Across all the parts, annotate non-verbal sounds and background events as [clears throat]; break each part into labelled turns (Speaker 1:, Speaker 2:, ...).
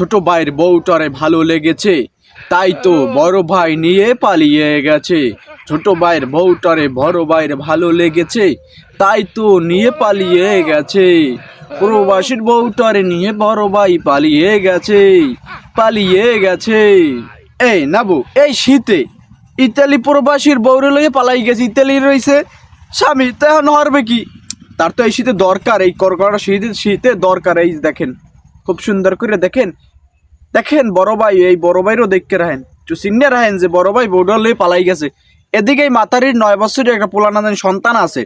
Speaker 1: ছোট ভাইয়ের বউটারে ভালো লেগেছে। তাই তো বড় ভাই নিয়ে পালিয়ে গেছে। ছোট ভাইয়ের বউটারে বড় ভাইয়ের ভালো লেগেছে। তাই তো নিয়ে পালিয়ে গেছে। প্রবাসীর বউটারে নিয়ে বড় ভাই পালিয়ে গেছে। পালিয়ে গেছে। এই নাবু, এই শীতে ইতালি প্রবাসীর বউরে লইয়ে পালাই গেছে। ইতালি রইছে। স্বামী তেহন হারবে কি? তার তো এই শীতে দরকার, এই করকরা শীতে শীতে দরকার। এই দেখেন, খুব সুন্দর করে দেখেন। দেখেন, বড় ভাই, এই বড় ভাইরও দেখতে রাখেন। একটু সিনিয়ে রাখেন যে বড় ভাই লইয়ে পালাই গেছে। এদিকে এই মাতারির নয় বছরের একটা পোলানাদান সন্তান আছে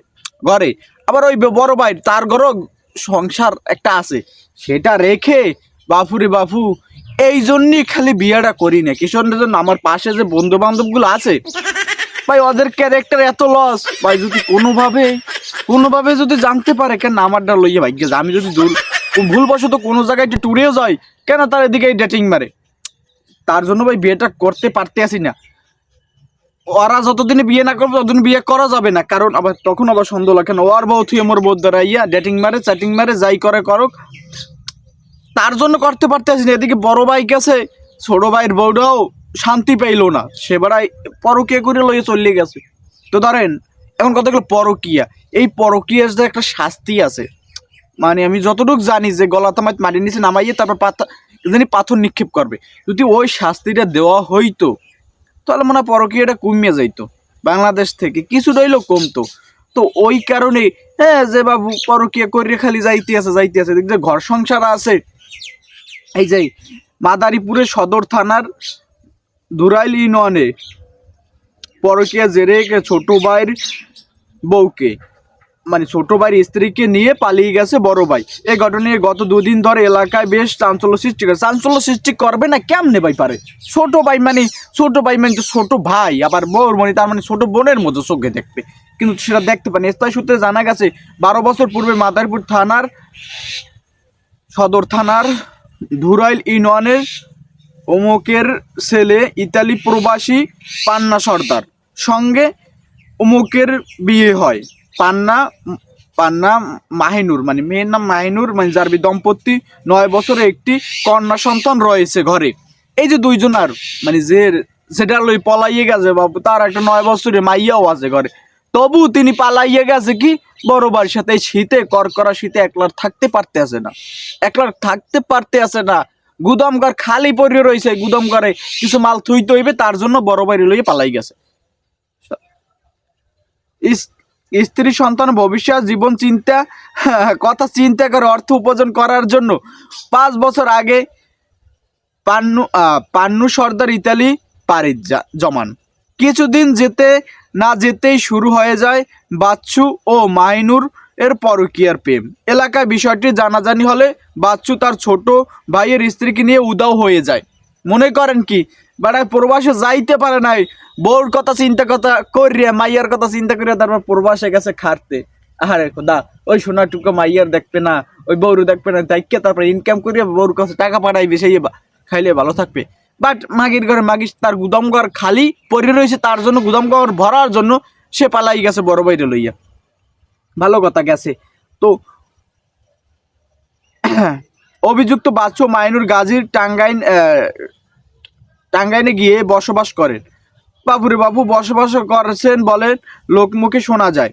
Speaker 1: ঘরে। আবার ওই বড় ভাই, তার ঘরও সংসার একটা আছে। সেটা রেখে বাপুরে বাফু এই জন্যই খালি বিয়েটা করি না। কিশোরের জন্য আমার পাশে যে বন্ধু বান্ধবগুলো আছে, ভাই, ওদের ক্যারেক্টার এত লস ভাই, যদি কোনোভাবে কোনোভাবে যদি জানতে পারে, কেন আমারটা লইয়া ভাই গেছে আমি যদি দূর ভুলবশত কোনো জায়গায় একটু ট্যুরেও যায় কেন তার এদিকে ডেটিং মারে? তার জন্য ভাই বিয়েটা করতে পারতে আসি না। ওরা যতদিনে বিয়ে না করবে, ততদিন বিয়ে করা যাবে না। কারণ আবার তখন আবার সন্দেহ লাগে না, ওর বউ থুয়ে মোর বউ দ্বারা ইয়া ডেটিং মারে চ্যাটিং মারে, যাই করে করুক। তার জন্য করতে পারতে আসি না। এদিকে বড় ভাই গেছে ছোট ভাইয়ের বউটাও শান্তি পাইলো না। সে বেড়াই পরকিয়া করে লইয়ে চলে গেছে। তো ধরেন, এখন কথা হলো পরকিয়া। এই পরকিয়ার যে একটা শাস্তি আছে মানে আমি যতটুকু জানি যে গলা তামাত মাটির নিচে নামাইয়ে তারপর পাথর জানি পাথর নিক্ষেপ করবে। যদি ওই শাস্তিটা দেওয়া হইতো, তাহলে মনে হয় পরকীয়াটা কমিয়ে যাইতো। বাংলাদেশ থেকে কিছু রইলেও কমতো। তো ওই কারণে হ্যাঁ যে বাবু পরকীয়া করে খালি যাইতে আছে যাইতে আছে। দেখ যে ঘর সংসার আছে। এই যে মাদারীপুরের সদর থানার দুরাইল ইউনিয়নে পরকীয়া জেরে ছোট ভাইয়ের বউকে। মানে ছোট ভাইয়ের স্ত্রীকে নিয়ে পালিয়ে গেছে বড় ভাই। এই ঘটনায় গত দুদিন ধরে এলাকায় বেশ চাঞ্চল্য সৃষ্টি করে চাঞ্চল্য সৃষ্টি করবে না কেমনে ভাই পারে? ছোট ভাই মানে ছোট ভাই মানে ছোট ভাই, আবার বউর মানে তার মানে ছোট বোনের মতো চোখে দেখবে। কিন্তু সেটা দেখতে পানি স্থায়ী সূত্রে জানা গেছে, বারো বছর পূর্বে মাদারীপুর থানার সদর থানার ধুরাইল ইউনিয়নের অমুকের ছেলে ইতালি প্রবাসী পান্না সর্দার। সঙ্গে অমুকের বিয়ে হয়। পান্না পান্না মাহিনুর মানে মেয়ের নাম মাহিনুর মানে জার্বি দম্পতি, নয় বছরে একটি কন্যা সন্তান রয়েছে ঘরে। এই যে দুইজন আর মানে যে সেটা লই পলাইয়ে গেছে বাবু তার একটা নয় বছরের মাইয়াও আছে ঘরে। তবু তিনি পালাইয়ে গেছে কি? বড় বাড়ির সাথে শীতে, করকরা শীতে একলার থাকতে পারতে আসে না। একলার থাকতে পারতে আসে না। গুদাম ঘর খালি পড়ে রয়েছে গুদাম ঘরে কিছু মাল থুইতে হইবে, তার জন্য বড় বাড়ি লইয়ে পালাই গেছে। স্ত্রী সন্তান ভবিষ্যৎ জীবন চিন্তা, কথা চিন্তা করে অর্থ উপার্জন করার জন্য পাঁচ বছর আগে পান্নু পান্নু সর্দার ইতালি যা- জমান। কিছুদিন যেতে না যেতেই শুরু হয়ে যায় বাচ্চু ও মাইনুর এর পরকীয়ার প্রেম। এলাকায় বিষয়টি জানাজানি হলে বাচ্চু তার ছোট ভাইয়ের স্ত্রীকে নিয়ে উদাও হয়ে যায়। মনে করেন কি বেড়ায় প্রবাসে যাইতে পারে নাই। বউর কথা চিন্তা কথা করিয়া মাইয়ার কথা চিন্তা করিয়া তারপর প্রবাসে গেছে খাটতে। আরে দা ওই সোনা টুকু মাইয়ার দেখবে না, ওই বউরু দেখবে না তাইকে তারপর ইনকাম করিয়া বউর কাছে টাকা পাঠাইবে, সেই খাইলে ভালো থাকবে। বাট মাগির ঘরে মাগি তার গুদাম ঘর খালি পড়ে রয়েছে, তার জন্য গুদাম ঘর ভরার জন্য সে পালাই গেছে বড় বাইরে লইয়া। ভালো কথা গেছে। তো [clears throat] অভিযুক্ত বাচ্চু মাইনুর গাজীর টাঙ্গাইন টাঙ্গাইনে গিয়ে বসবাস করেন। বাবুরে বাবু, বসবাস করেছেন বলেন লোকমুখে শোনা যায়।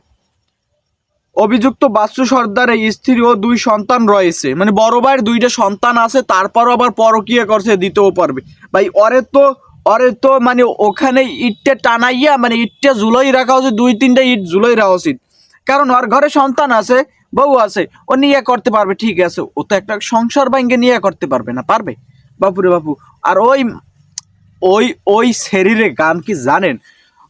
Speaker 1: অভিযুক্ত বাচ্চু সর্দারের স্ত্রী ও দুই সন্তান রয়েছে। মানে বড় ভাইয়ের দুইটা সন্তান আছে, তারপরও আবার পরকিয়া করছে দিতেও পারবে। ভাই, ওরে তো ওরে তো মানে ওখানে ইটটা টানাইয়া মানে ইটটা জুলাই রাখা উচিত, দুই তিনটা ইট জুলাই রাখা উচিত। কারণ ওর ঘরে সন্তান আছে, বউ আছে, ও নিয়ে করতে পারবে, ঠিক আছে। ও তো একটা সংসার ভাঙ্গে নিয়ে করতে পারবে না, পারবে? বাপুরে বাপু আর ওই ওই ওই শরীরে গান কি জানেন?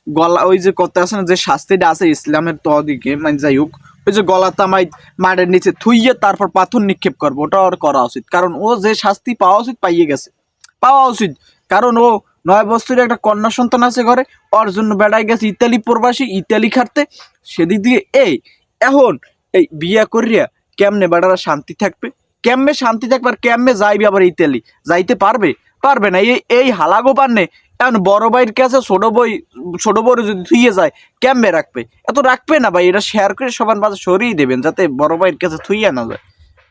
Speaker 1: গলা, ওই যে কথা আছে যে শাস্তিটা আছে ইসলামের তদিকে মানে যাই হোক, ওই যে গলা তামাই মাঠের নিচে থুইয়ে তারপর পাথর নিক্ষেপ করব, ওটা ওর করা উচিত। কারণ ও যে শাস্তি পাওয়া উচিত পাইয়ে গেছে। পাওয়া উচিত। কারণ ও নয় বছরের একটা কন্যা সন্তান আছে ঘরে, ওর জন্য বেড়াই গেছে ইতালি প্রবাসী, ইতালি খাটতে। সেদিক দিয়ে, এই, এখন, এই বিয়া করিয়া কেমনে বেড়ারা শান্তি থাকবে? কেমনে শান্তি থাকবে আর কেমনে যাইবে আবার ইতালি? যাইতে পারবে? পারবে না। এই এই হালাগো পান্নে এখন বড় ভাইয়ের কাছে ছোট বই ছোট বড় যদি থুইয়ে যায়, কেমনে রাখবে? এত রাখবে না ভাই, এটা শেয়ার করে সবার মাঝে সরিয়ে দেবেন যাতে বড় ভাইয়ের কাছে থুইয়া না যায়।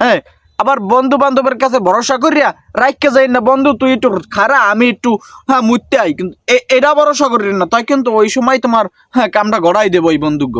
Speaker 1: হ্যাঁ আবার বন্ধু বান্ধবের কাছে ভরসা করিয়া রাখকে যাই না। বন্ধু, তুই একটু খারা আমি একটু হ্যাঁ মুততে আই। কিন্তু এটা ভরসা করি না। তাই কিন্তু ওই সময় তোমার হ্যাঁ কামটা গড়াই দেবো ওই বন্ধুজ্ঞ